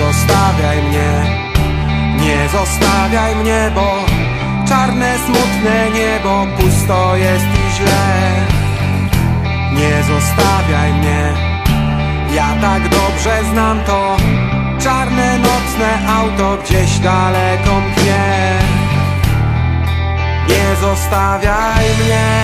zostawiaj mnie. Nie zostawiaj mnie, bo Czarne, smutne niebo Pusto jest i źle. Nie zostawiaj mnie. Ja tak dobrze znam to Czarne, nocne auto Gdzieś daleko mknie Nie zostawiaj mnie.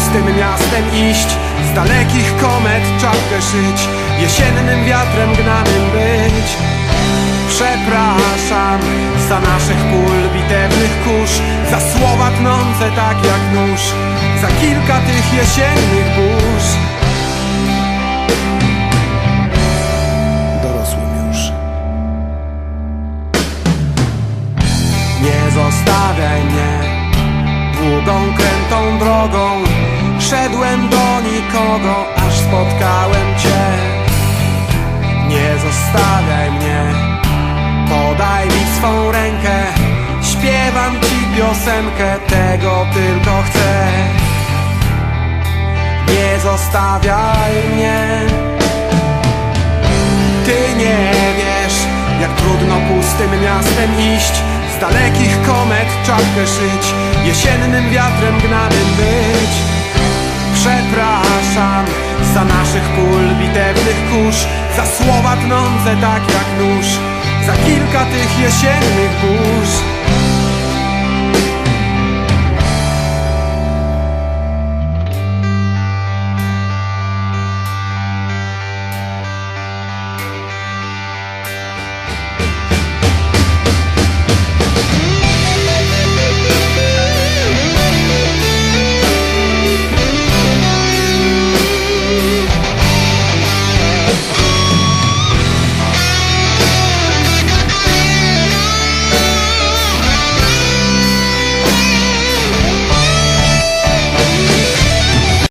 Trudno pustym miastem iść Z dalekich komet czapkę szyć Jesiennym wiatrem gnanym być. Przepraszam za naszych pól bitewnych kurz Za słowa tnące tak jak nóż Za kilka tych jesiennych burz Szedłem do nikogo, aż spotkałem Cię. Nie zostawiaj mnie Podaj mi swą rękę. Śpiewam Ci piosenkę Tego tylko chcę. Nie zostawiaj mnie. Ty nie wiesz, jak trudno pustym miastem iść Z dalekich komet czapkę szyć Jesiennym wiatrem gnanym być Przepraszam za naszych pól bitewnych kurz Za słowa tnące tak jak nóż Za kilka tych jesiennych burz